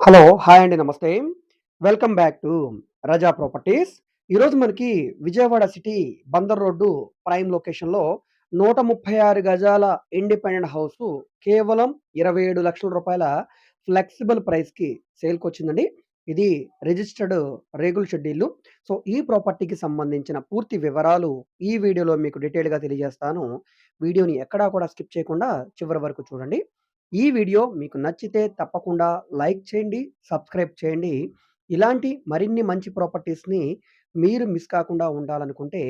Hello! Hi అండి. నమస్తే. Welcome back to Raza properties. ఈరోజు మనకి Vijayawada city Bandar road prime లొకేషన్‌లో 136 గజాల ఇండిపెండెంట్ హౌస్ కేవలం ఇరవై ఏడు లక్షల రూపాయల ఫ్లెక్సిబుల్ ప్రైస్‌కి సేల్‌కొచ్చిందండి. ఇది రిజిస్టర్డ్ రేగుల్ షెడ్యూల్ సో, ఈ ప్రాపర్టీకి సంబంధించిన పూర్తి వివరాలు ఈ వీడియోలో మీకు డీటెయిల్‌గా తెలియజేస్తాను. వీడియోని ఎక్కడా కూడా స్కిప్ చేయకుండా చివరి వరకు చూడండి. ఈ వీడియో మీకు నచ్చితే తప్పకుండా లైక్ చేయండి, సబ్స్క్రైబ్ చేయండి. ఇలాంటి మరిన్ని మంచి ప్రాపర్టీస్‌ని మీరు మిస్ కాకుండా ఉండాలనుకుంటే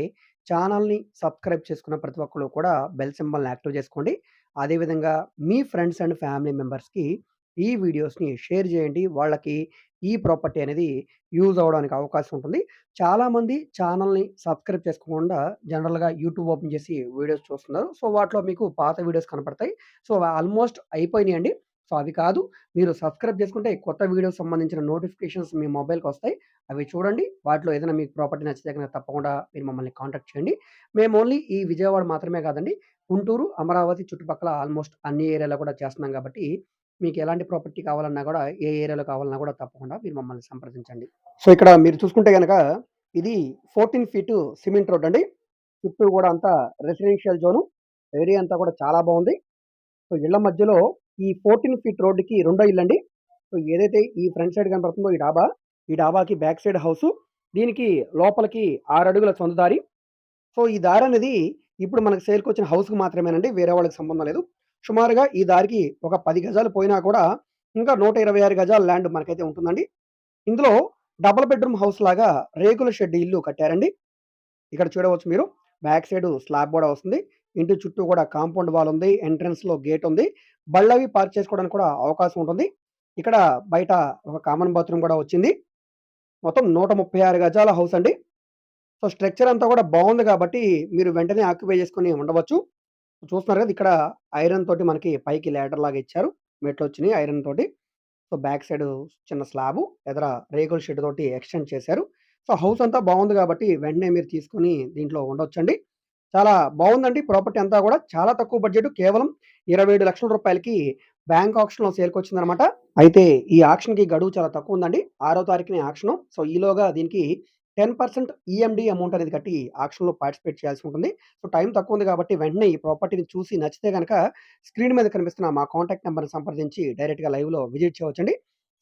ఛానల్‌ని సబ్స్క్రైబ్ చేసుకున్న ప్రతి ఒక్కరు కూడా బెల్ సింబల్‌ని యాక్టివ్ చేసుకోండి. అదేవిధంగా మీ ఫ్రెండ్స్ అండ్ ఫ్యామిలీ మెంబర్స్‌కి ఈ వీడియోస్‌ని షేర్ చేయండి. వాళ్ళకి ఈ ప్రాపర్టీ అనేది యూజ్ అవ్వడానికి అవకాశం ఉంటుంది. చాలామంది ఛానల్‌ని సబ్స్క్రైబ్ చేసుకోకుండా జనరల్‌గా యూట్యూబ్ ఓపెన్ చేసి వీడియోస్ చూస్తున్నారు. సో, వాటిలో మీకు పాత వీడియోస్ కనపడతాయి. సో, ఆల్మోస్ట్ అయిపోయినాయండి. సో, అవి కాదు. మీరు సబ్స్క్రైబ్ చేసుకుంటే కొత్త వీడియోస్ సంబంధించిన నోటిఫికేషన్స్ మీ మొబైల్కి వస్తాయి అవి చూడండి. వాటిలో ఏదైనా మీకు ప్రాపర్టీ నచ్చితే కనుక తప్పకుండా మీరు మమ్మల్ని కాంటాక్ట్ చేయండి. మేము ఓన్లీ ఈ విజయవాడ మాత్రమే కాదండి. గుంటూరు, అమరావతి చుట్టుపక్కల ఆల్మోస్ట్ అన్ని ఏరియాలో కూడా చేస్తున్నాం కాబట్టి మీకు ఎలాంటి ప్రాపర్టీ కావాలన్నా కూడా ఏ ఏరియాలో కావాలన్నా కూడా తప్పకుండా మీరు మమ్మల్ని సంప్రదించండి. సో, ఇక్కడ మీరు చూసుకుంటే గనక ఇది 14 ఫీటు సిమెంట్ రోడ్ అండి. చుట్టూ కూడా అంతా రెసిడెన్షియల్ జోను. ఏరియా అంతా కూడా చాలా బాగుంది సో, ఇళ్ళ మధ్యలో ఈ 14 ఫీట్ రోడ్డుకి రెండో ఇల్లండి. సో, ఏదైతే ఈ ఫ్రంట్ సైడ్ కనపడుతుందో ఈ డాబా. ఈ డాబాకి బ్యాక్ సైడ్ హౌసు. దీనికి లోపలికి ఆరు అడుగుల సొంత దారి. సో, ఈ దారి అనేది ఇప్పుడు మనకు సేల్‌కొచ్చిన హౌస్‌కి మాత్రమేనండి. వేరే వాళ్ళకి సంబంధం లేదు. సుమారుగా ఈ దారికి ఒక పది గజాలు పోయినా కూడా ఇంకా 126 గజాల ల్యాండ్ మనకైతే ఉంటుందండి. ఇందులో డబుల్ బెడ్‌రూమ్ హౌస్ లాగా రేకుల షెడ్ ఇల్లు కట్టారండి. ఇక్కడ చూడవచ్చు మీరు. బ్యాక్ సైడ్ స్లాబ్ కూడా వస్తుంది. ఇంటి చుట్టూ కూడా కాంపౌండ్ వాల్ ఉంది. ఎంట్రన్స్‌లో గేట్ ఉంది. బళ్ళవి పార్క్ చేసుకోవడానికి కూడా అవకాశం ఉంటుంది. ఇక్కడ బయట ఒక కామన్ బాత్రూమ్ కూడా వచ్చింది. మొత్తం 136 గజాల హౌస్ అండి. సో, స్ట్రక్చర్ అంతా కూడా బాగుంది కాబట్టి మీరు వెంటనే ఆక్యుపై చేసుకొని ఉండవచ్చు. చూస్తున్నారు కదా! ఇక్కడ ఐరన్ తోటి మనకి పైకి లేటర్ లాగా ఇచ్చారు. మెట్లు వచ్చినాయి ఐరన్ తోటి. సో, బ్యాక్ సైడ్ చిన్న స్లాబు. ఎదర రేకుల షెడ్ తోటి ఎక్స్‌టెండ్ చేశారు. సో, హౌస్ అంతా బాగుంది కాబట్టి వెంటనే మీరు తీసుకొని దీంట్లో ఉండొచ్చండి. చాలా బాగుందండి ప్రాపర్టీ అంతా కూడా. చాలా తక్కువ బడ్జెట్ కేవలం ఇరవై లక్షల రూపాయలకి బ్యాంక్ ఆప్షన్లో సేల్కి వచ్చిందనమాట అయితే ఈ ఆక్షన్‌కి గడువు చాలా తక్కువ ఉందండి. 6 తారీఖునే ఆక్షను. సో, ఈలోగా దీనికి 10% ఈఎండీ అమౌంట్ అనేది కట్టి ఆక్షన్‌లో పార్టిసిపేట్ చేయాల్సి ఉంటుంది. సో, టైం తక్కువ ఉంది కాబట్టి వెంటనే ఈ ప్రాపర్టీని చూసి నచ్చితే కనుక స్క్రీన్ మీద కనిపిస్తున్న మా కాంటాక్ట్ నెంబర్ని సంప్రదించి డైరెక్ట్‌గా లైవ్‌లో విజిట్ చేయవచ్చండి.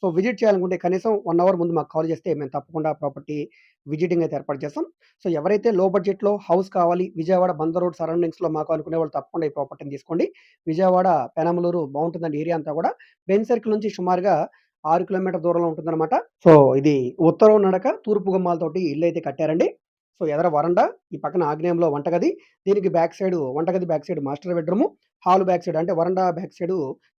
సో, విజిట్ చేయాలనుకుంటే కనీసం వన్ అవర్ ముందు మాకు కాల్ చేస్తే మేము తప్పకుండా ప్రాపర్టీ విజిటింగ్ అయితే ఏర్పాటు చేస్తాం. సో, ఎవరైతే లో బడ్జెట్‌లో హౌస్ కావాలి విజయవాడ బందర్ రోడ్ సరౌండింగ్స్‌లో మాకు అనుకునే వాళ్ళు తప్పకుండా ఈ ప్రాపర్టీని తీసుకోండి. విజయవాడ పెనమలూరు బాగుంటుందండి ఏరియా అంతా కూడా. బెన్ సర్కిల్ నుంచి సుమారుగా ఆరు కిలోమీటర్ దూరంలో ఉంటుందన్నమాట సో, ఇది ఉత్తరం నడక తూర్పు గుమ్మాలతోటి అయితే కట్టారండి. సో, ఎదర వరండా, ఈ పక్కన ఆగ్నేయంలో వంటగది. దీనికి బ్యాక్ సైడ్ వంటగది back side master bedroom. Hall back side అంటే వరండా బ్యాక్ సైడ్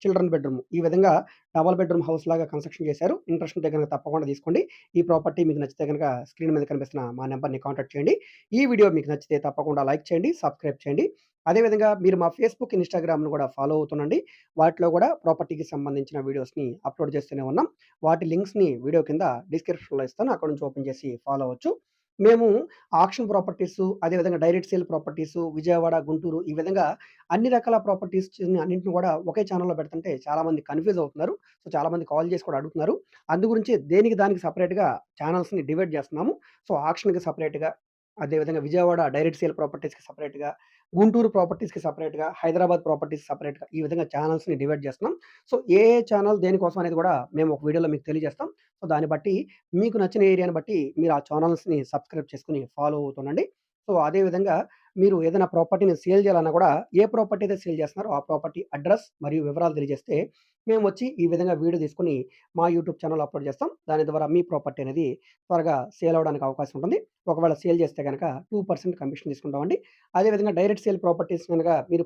చిల్డ్రన్ బెడ్‌రూమ్. ఈ విధంగా డబల్ బెడ్‌రూమ్ హౌస్ లాగా కన్‌స్ట్రక్షన్ చేశారు. ఇంట్రెస్ట్ ఉంటే గనక తప్పకుండా తీసుకోండి. ఈ ప్రాపర్టీ మీకు నచ్చితే కనుక స్క్రీన్ మీద కనిపిస్తున్న మా నెంబర్ని కాంటాక్ట్ చేయండి. ఈ వీడియో మీకు నచ్చితే తప్పకుండా లైక్ చేయండి, సబ్స్క్రైబ్ చేయండి. అదేవిధంగా మీరు మా ఫేస్‌బుక్, ఇన్‌స్టాగ్రామ్‌ను కూడా ఫాలో అవుతుండండి. వాటిలో కూడా ప్రాపర్టీకి సంబంధించిన వీడియోస్‌ని అప్‌లోడ్ చేస్తూనే ఉన్నాం. వాటి లింక్స్‌ని వీడియో కింద డిస్క్రిప్షన్‌లో ఇస్తాను. అక్కడ నుంచి ఓపెన్ చేసి ఫాలో అవ్వచ్చు. మేము ఆక్షన్ ప్రాపర్టీస్ అదేవిధంగా direct sale properties Vijayawada, Guntur ఈ విధంగా అన్ని రకాల ప్రాపర్టీస్ అన్నింటిని కూడా ఒకే ఛానల్లో పెడుతుంటే చాలామంది కన్‌ఫ్యూజ్ అవుతున్నారు. సో, చాలామంది కాల్ చేసి కూడా అడుగుతున్నారు. అందు గురించి దేనికి దానికి సపరేట్గా ఛానల్స్ని డివైడ్ చేస్తున్నాము. సో, ఆక్షన్‌కి సపరేట్గా అదేవిధంగా విజయవాడ డైరెక్ట్ సేల్ ప్రాపర్టీస్‌కి సపరేట్గా గుంటూరు ప్రాపర్టీస్‌కి సపరేట్గా హైదరాబాద్ ప్రాపర్టీస్ సపరేట్గా ఈ విధంగా ఛానల్స్ని డివైడ్ చేస్తున్నాం. సో, ఏ ఛానల్ దేనికోసం అనేది కూడా మేము ఒక వీడియోలో మీకు తెలియజేస్తాం. సో, దాన్ని బట్టి మీకు నచ్చిన ఏరియాని బట్టి మీరు ఆ ఛానల్స్ని సబ్స్క్రైబ్ చేసుకొని ఫాలో అవుతుండండి. సో, అదే విధంగా మీరు ఏదైనా ప్రాపర్టీని సేల్ చేయాలన్నా కూడా ఏ ప్రాపర్టీ అయితే సేల్ చేస్తున్నారో ఆ ప్రాపర్టీ అడ్రస్ మరియు వివరాలు తెలియజేస్తే మేము వచ్చి ఈ విధంగా వీడియో తీసుకుని మా యూట్యూబ్ ఛానల్ అప్‌లోడ్ చేస్తాం. దాని ద్వారా మీ ప్రాపర్టీ అనేది త్వరగా సేల్ అవ్వడానికి అవకాశం ఉంటుంది. ఒకవేళ సేల్ చేస్తే గనక టూ పర్సెంట్ కమిషన్ తీసుకుంటామండి. అదేవిధంగా డైరెక్ట్ సేల్ ప్రాపర్టీస్ గనక మీరు